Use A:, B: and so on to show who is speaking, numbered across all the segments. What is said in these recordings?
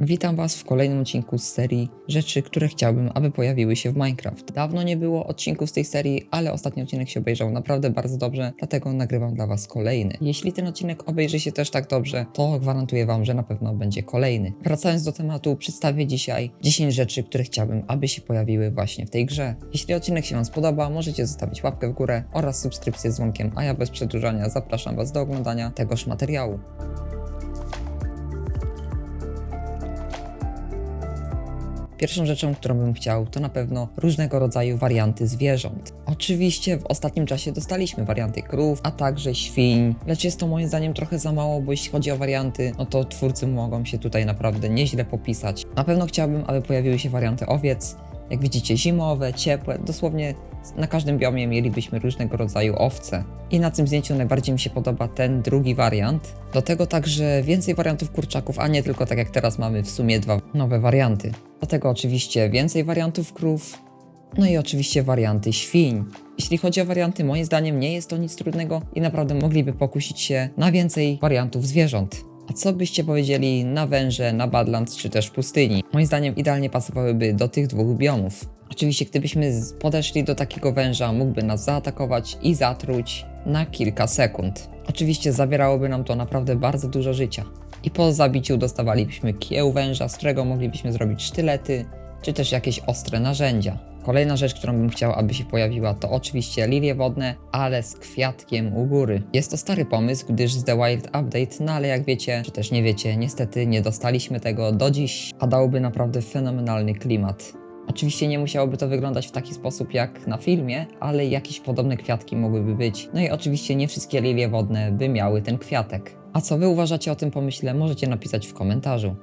A: Witam Was w kolejnym odcinku z serii rzeczy, które chciałbym, aby pojawiły się w Minecraft. Dawno nie było odcinków z tej serii, ale ostatni odcinek się obejrzał naprawdę bardzo dobrze, dlatego nagrywam dla Was kolejny. Jeśli ten odcinek obejrzy się też tak dobrze, to gwarantuję Wam, że na pewno będzie kolejny. Wracając do tematu, przedstawię dzisiaj 10 rzeczy, które chciałbym, aby się pojawiły właśnie w tej grze. Jeśli odcinek się Wam spodoba, możecie zostawić łapkę w górę oraz subskrypcję z dzwonkiem, a ja bez przedłużania zapraszam Was do oglądania tegoż materiału. Pierwszą rzeczą, którą bym chciał, to na pewno różnego rodzaju warianty zwierząt. Oczywiście w ostatnim czasie dostaliśmy warianty krów, a także świń, lecz jest to moim zdaniem trochę za mało, bo jeśli chodzi o warianty, no to twórcy mogą się tutaj naprawdę nieźle popisać. Na pewno chciałbym, aby pojawiły się warianty owiec, jak widzicie, zimowe, ciepłe, dosłownie na każdym biomie mielibyśmy różnego rodzaju owce. I na tym zdjęciu najbardziej mi się podoba ten drugi wariant. Do tego także więcej wariantów kurczaków, a nie tylko tak jak teraz mamy w sumie dwa nowe warianty. Do tego oczywiście więcej wariantów krów, no i oczywiście warianty świń. Jeśli chodzi o warianty, moim zdaniem nie jest to nic trudnego i naprawdę mogliby pokusić się na więcej wariantów zwierząt. A co byście powiedzieli na węże, na Badlands czy też pustyni? Moim zdaniem idealnie pasowałyby do tych dwóch biomów. Oczywiście, gdybyśmy podeszli do takiego węża, mógłby nas zaatakować i zatruć na kilka sekund. Oczywiście zabierałoby nam to naprawdę bardzo dużo życia. I po zabiciu dostawalibyśmy kieł węża, z którego moglibyśmy zrobić sztylety, czy też jakieś ostre narzędzia. Kolejna rzecz, którą bym chciał, aby się pojawiła, to oczywiście lilie wodne, ale z kwiatkiem u góry. Jest to stary pomysł, gdyż z The Wild Update, no ale jak wiecie, czy też nie wiecie, niestety nie dostaliśmy tego do dziś, a dałoby naprawdę fenomenalny klimat. Oczywiście nie musiałoby to wyglądać w taki sposób jak na filmie, ale jakieś podobne kwiatki mogłyby być. No i oczywiście nie wszystkie lilie wodne by miały ten kwiatek. A co wy uważacie o tym pomyśle, możecie napisać w komentarzu.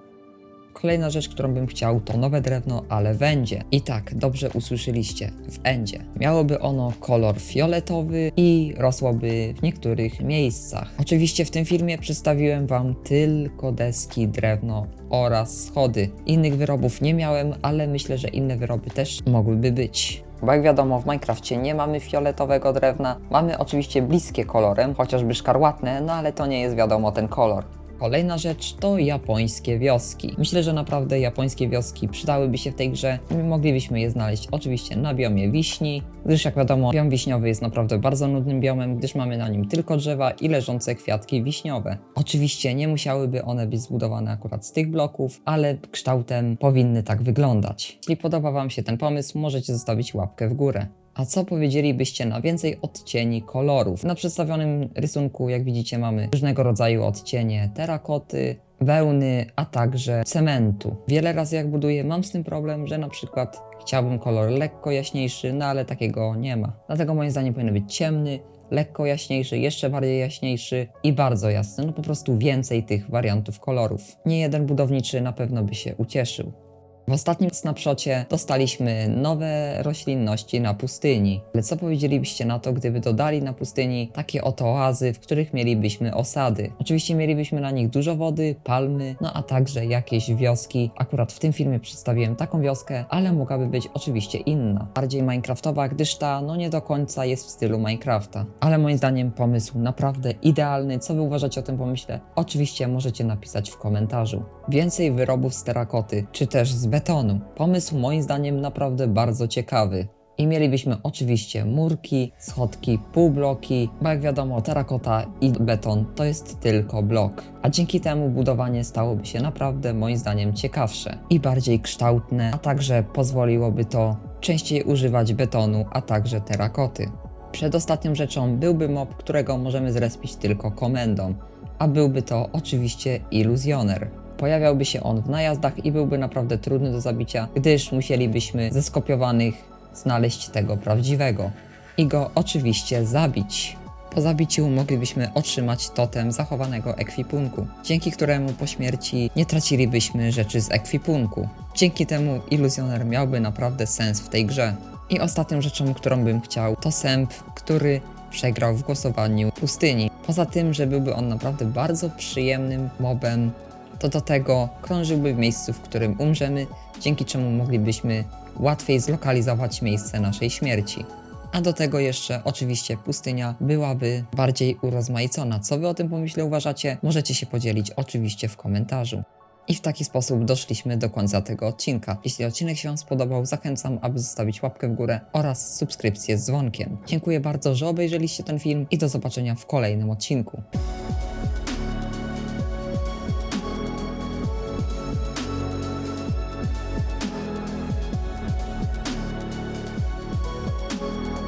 A: Kolejna rzecz, którą bym chciał, to nowe drewno, ale w endzie. I tak, dobrze usłyszeliście, w endzie. Miałoby ono kolor fioletowy i rosłoby w niektórych miejscach. Oczywiście w tym filmie przedstawiłem Wam tylko deski, drewno oraz schody. Innych wyrobów nie miałem, ale myślę, że inne wyroby też mogłyby być. Bo jak wiadomo, w Minecrafcie nie mamy fioletowego drewna. Mamy oczywiście bliskie kolorem, chociażby szkarłatne, no ale to nie jest wiadomo ten kolor. Kolejna rzecz to japońskie wioski. Myślę, że naprawdę japońskie wioski przydałyby się w tej grze. Moglibyśmy je znaleźć oczywiście na biomie wiśni, gdyż jak wiadomo, biom wiśniowy jest naprawdę bardzo nudnym biomem, gdyż mamy na nim tylko drzewa i leżące kwiatki wiśniowe. Oczywiście nie musiałyby one być zbudowane akurat z tych bloków, ale kształtem powinny tak wyglądać. Jeśli podoba Wam się ten pomysł, możecie zostawić łapkę w górę. A co powiedzielibyście na więcej odcieni kolorów? Na przedstawionym rysunku, jak widzicie, mamy różnego rodzaju odcienie terakoty, wełny, a także cementu. Wiele razy jak buduję, mam z tym problem, że na przykład chciałbym kolor lekko jaśniejszy, no ale takiego nie ma. Dlatego moim zdaniem powinien być ciemny, lekko jaśniejszy, jeszcze bardziej jaśniejszy i bardzo jasny. No po prostu więcej tych wariantów kolorów. Nie jeden budowniczy na pewno by się ucieszył. W ostatnim snapshocie dostaliśmy nowe roślinności na pustyni. Ale co powiedzielibyście na to, gdyby dodali na pustyni takie oto oazy, w których mielibyśmy osady? Oczywiście mielibyśmy na nich dużo wody, palmy, no a także jakieś wioski. Akurat w tym filmie przedstawiłem taką wioskę, ale mogłaby być oczywiście inna. Bardziej minecraftowa, gdyż ta no nie do końca jest w stylu Minecrafta. Ale moim zdaniem pomysł naprawdę idealny. Co wy uważacie o tym pomyśle? Oczywiście możecie napisać w komentarzu. Więcej wyrobów z terakoty, czy też z betonu. Pomysł moim zdaniem naprawdę bardzo ciekawy. I mielibyśmy oczywiście murki, schodki, półbloki, bo jak wiadomo, terakota i beton to jest tylko blok. A dzięki temu budowanie stałoby się naprawdę moim zdaniem ciekawsze i bardziej kształtne, a także pozwoliłoby to częściej używać betonu, a także terakoty. Przedostatnią rzeczą byłby mob, którego możemy zrespić tylko komendą, a byłby to oczywiście iluzjoner. Pojawiałby się on w najazdach i byłby naprawdę trudny do zabicia, gdyż musielibyśmy ze skopiowanych znaleźć tego prawdziwego i go oczywiście zabić. Po zabiciu moglibyśmy otrzymać totem zachowanego ekwipunku, dzięki któremu po śmierci nie tracilibyśmy rzeczy z ekwipunku. Dzięki temu iluzjoner miałby naprawdę sens w tej grze. I ostatnią rzeczą, którą bym chciał, to sęp, który przegrał w głosowaniu pustyni. Poza tym, że byłby on naprawdę bardzo przyjemnym mobem, to do tego krążyłby w miejscu, w którym umrzemy, dzięki czemu moglibyśmy łatwiej zlokalizować miejsce naszej śmierci. A do tego jeszcze oczywiście pustynia byłaby bardziej urozmaicona. Co wy o tym pomyśle uważacie? Możecie się podzielić oczywiście w komentarzu. I w taki sposób doszliśmy do końca tego odcinka. Jeśli odcinek się Wam spodobał, zachęcam, aby zostawić łapkę w górę oraz subskrypcję z dzwonkiem. Dziękuję bardzo, że obejrzeliście ten film i do zobaczenia w kolejnym odcinku.